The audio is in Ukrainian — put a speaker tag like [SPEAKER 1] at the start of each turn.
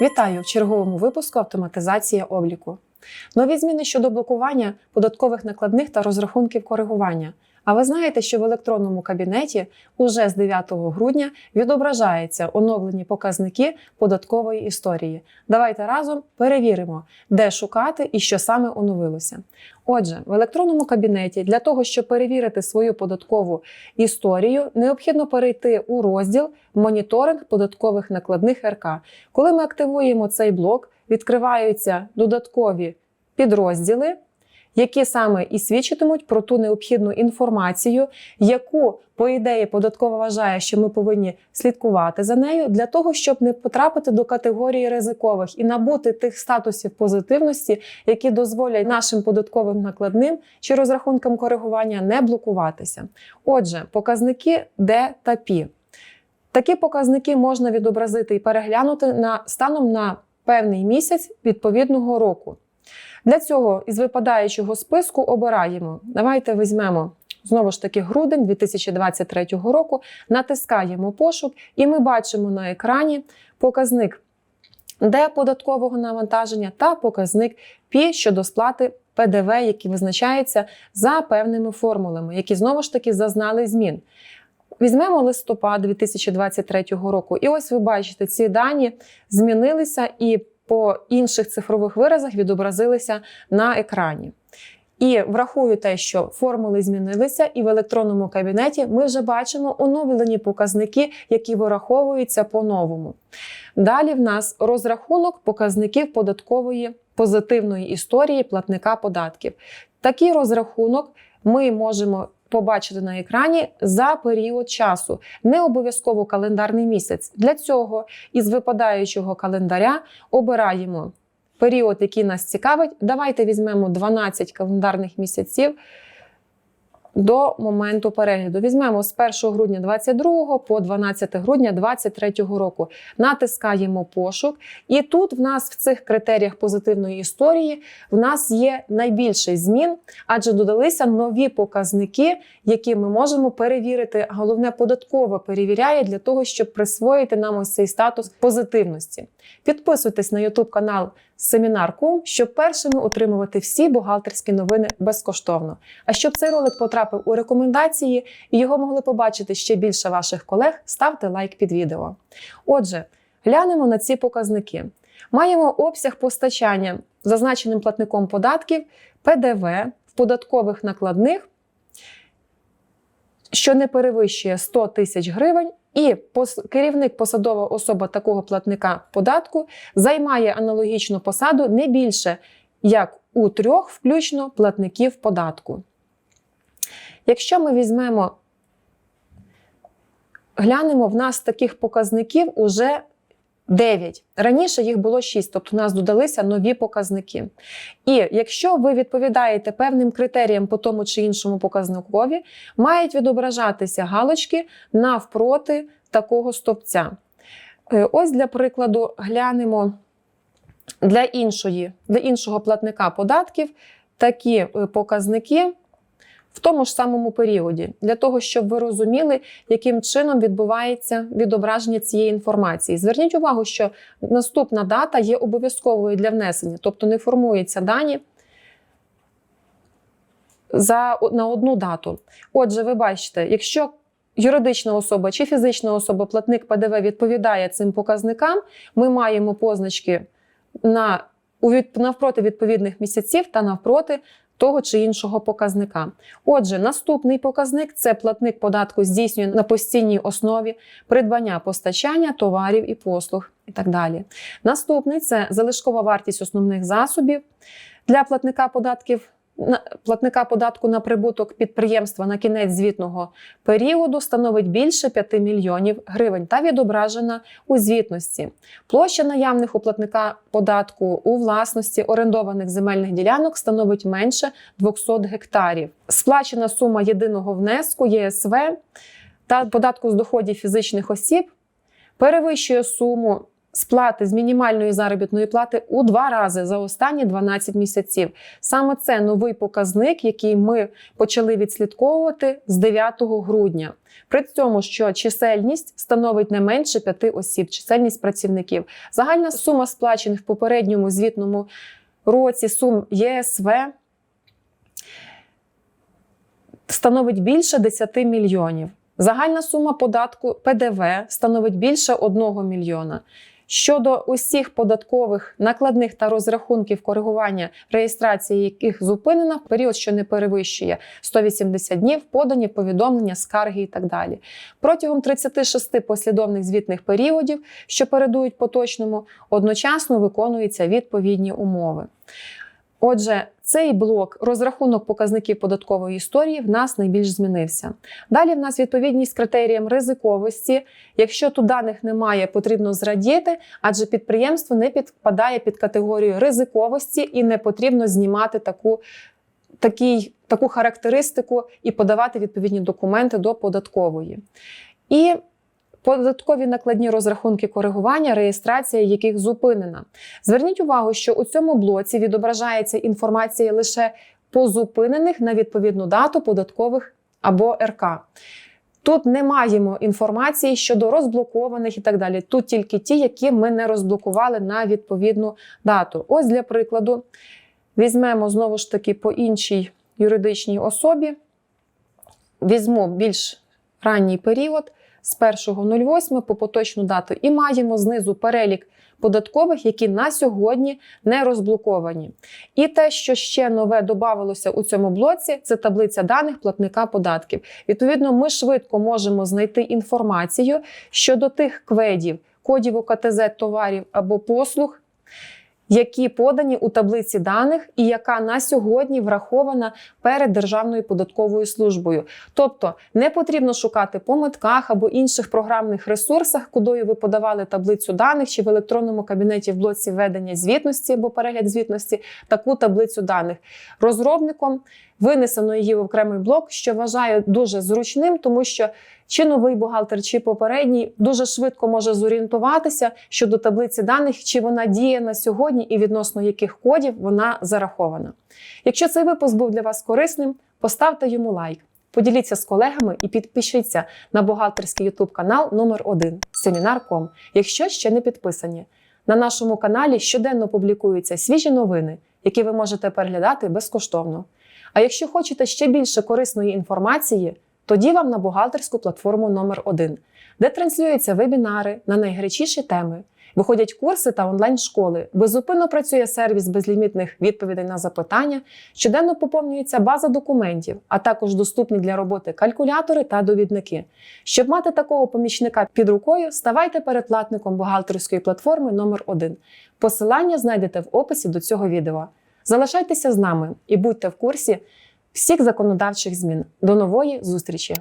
[SPEAKER 1] Вітаю в черговому випуску автоматизація обліку. Нові зміни щодо блокування податкових накладних та розрахунків коригування. А ви знаєте, що в електронному кабінеті уже з 9 грудня відображаються оновлені показники податкової історії. Давайте разом перевіримо, де шукати і що саме оновилося. Отже, в електронному кабінеті для того, щоб перевірити свою податкову історію, необхідно перейти у розділ Моніторинг податкових накладних РК. Коли ми активуємо цей блок, відкриваються додаткові підрозділи які саме і свідчитимуть про ту необхідну інформацію, яку, по ідеї, податкова вважає, що ми повинні слідкувати за нею для того, щоб не потрапити до категорії ризикових і набути тих статусів позитивності, які дозволять нашим податковим накладним чи розрахункам коригування не блокуватися. Отже, показники Д та Пі. Такі показники можна відобразити і переглянути на станом на певний місяць відповідного року. Для цього із випадаючого списку обираємо. Давайте візьмемо знову ж таки грудень 2023 року, натискаємо пошук, і ми бачимо на екрані показник Д податкового навантаження та показник Пі щодо сплати ПДВ, які визначаються за певними формулами, які знову ж таки зазнали змін. Візьмемо листопад 2023 року, і ось ви бачите, ці дані змінилися і по інших цифрових виразах відобразилися на екрані. І врахую те, що формули змінилися, і в електронному кабінеті ми вже бачимо оновлені показники, які вираховуються по-новому. Далі в нас розрахунок показників податкової позитивної історії платника податків. Такий розрахунок ми можемо побачити на екрані за період часу, не обов'язково календарний місяць. Для цього із випадаючого календаря обираємо період, який нас цікавить. Давайте візьмемо 12 календарних місяців до моменту перегляду. Візьмемо з 1 грудня 2022 по 12 грудня 2023 року. Натискаємо пошук, і тут в нас в цих критеріях позитивної історії в нас є найбільший змін, адже додалися нові показники, які ми можемо перевірити. Головне, податково перевіряє для того, щоб присвоїти нам ось цей статус позитивності. Підписуйтесь на YouTube канал Семінар.ком, щоб першими отримувати всі бухгалтерські новини безкоштовно. А щоб цей ролик потрапив у рекомендації і його могли побачити ще більше ваших колег, ставте лайк під відео. Отже, глянемо на ці показники. Маємо обсяг постачання зазначеним платником податків, ПДВ в податкових накладних, що не перевищує 100 тисяч гривень і керівник посадова особа такого платника податку займає аналогічну посаду не більше як у трьох, включно платників податку. Якщо ми візьмемо, глянемо, в нас таких показників уже 9. Раніше їх було 6, тобто у нас додалися нові показники. І якщо ви відповідаєте певним критеріям по тому чи іншому показникові, мають відображатися галочки навпроти такого стовпця. Е, ось для прикладу глянемо для іншої, для іншого платника податків такі е, показники в тому ж самому періоді, для того, щоб ви розуміли, яким чином відбувається відображення цієї інформації. Зверніть увагу, що наступна дата є обов'язковою для внесення, тобто не формуються дані за, на одну дату. Отже, ви бачите, якщо Юридична особа чи фізична особа, платник ПДВ відповідає цим показникам. Ми маємо позначки на навпроти відповідних місяців та навпроти того чи іншого показника. Отже, наступний показник це платник податку здійснює на постійній основі придбання постачання товарів і послуг і так далі. Наступний це залишкова вартість основних засобів для платника податків платника податку на прибуток підприємства на кінець звітного періоду становить більше 5 мільйонів гривень та відображена у звітності. Площа наявних у платника податку у власності орендованих земельних ділянок становить менше 200 гектарів. Сплачена сума єдиного внеску ЄСВ та податку з доходів фізичних осіб перевищує суму сплати з мінімальної заробітної плати у два рази за останні 12 місяців. Саме це новий показник, який ми почали відслідковувати з 9 грудня. При цьому, що чисельність становить не менше 5 осіб, чисельність працівників. Загальна сума сплачених в попередньому звітному році сум ЄСВ становить більше 10 мільйонів. Загальна сума податку ПДВ становить більше 1 мільйона. Щодо усіх податкових накладних та розрахунків коригування реєстрації, яких зупинена, період, що не перевищує 180 днів, подані повідомлення, скарги і так далі. Протягом 36 послідовних звітних періодів, що передують поточному, одночасно виконуються відповідні умови. Отже, цей блок розрахунок показників податкової історії в нас найбільш змінився. Далі в нас відповідність критеріям ризиковості. Якщо тут даних немає, потрібно зрадіти, адже підприємство не підпадає під категорію ризиковості і не потрібно знімати таку, такий, таку характеристику і подавати відповідні документи до податкової. І Податкові накладні розрахунки коригування, реєстрація яких зупинена. Зверніть увагу, що у цьому блоці відображається інформація лише по зупинених на відповідну дату податкових або РК. Тут не маємо інформації щодо розблокованих і так далі. Тут тільки ті, які ми не розблокували на відповідну дату. Ось для прикладу, візьмемо знову ж таки по іншій юридичній особі, візьму більш ранній період з 1.08 по поточну дату і маємо знизу перелік податкових, які на сьогодні не розблоковані. І те, що ще нове додавалося у цьому блоці, це таблиця даних платника податків. Відповідно, ми швидко можемо знайти інформацію щодо тих кведів, кодів УКТЗ товарів або послуг. Які подані у таблиці даних, і яка на сьогодні врахована перед Державною податковою службою. Тобто не потрібно шукати по митках або інших програмних ресурсах, кудою ви подавали таблицю даних, чи в електронному кабінеті в блоці введення звітності або перегляд звітності, таку таблицю даних. Розробником винесено її в окремий блок, що вважаю дуже зручним, тому що чи новий бухгалтер, чи попередній дуже швидко може зорієнтуватися щодо таблиці даних, чи вона діє на сьогодні і відносно яких кодів вона зарахована. Якщо цей випуск був для вас корисним, поставте йому лайк. Поділіться з колегами і підпишіться на бухгалтерський YouTube канал номер 1 Семінар.ком, якщо ще не підписані. На нашому каналі щоденно публікуються свіжі новини, які ви можете переглядати безкоштовно. А якщо хочете ще більше корисної інформації, тоді вам на бухгалтерську платформу номер 1 де транслюються вебінари на найгарячіші теми, виходять курси та онлайн-школи, безупинно працює сервіс безлімітних відповідей на запитання, щоденно поповнюється база документів, а також доступні для роботи калькулятори та довідники. Щоб мати такого помічника під рукою, ставайте передплатником бухгалтерської платформи номер 1 Посилання знайдете в описі до цього відео. Залишайтеся з нами і будьте в курсі всіх законодавчих змін. До нової зустрічі!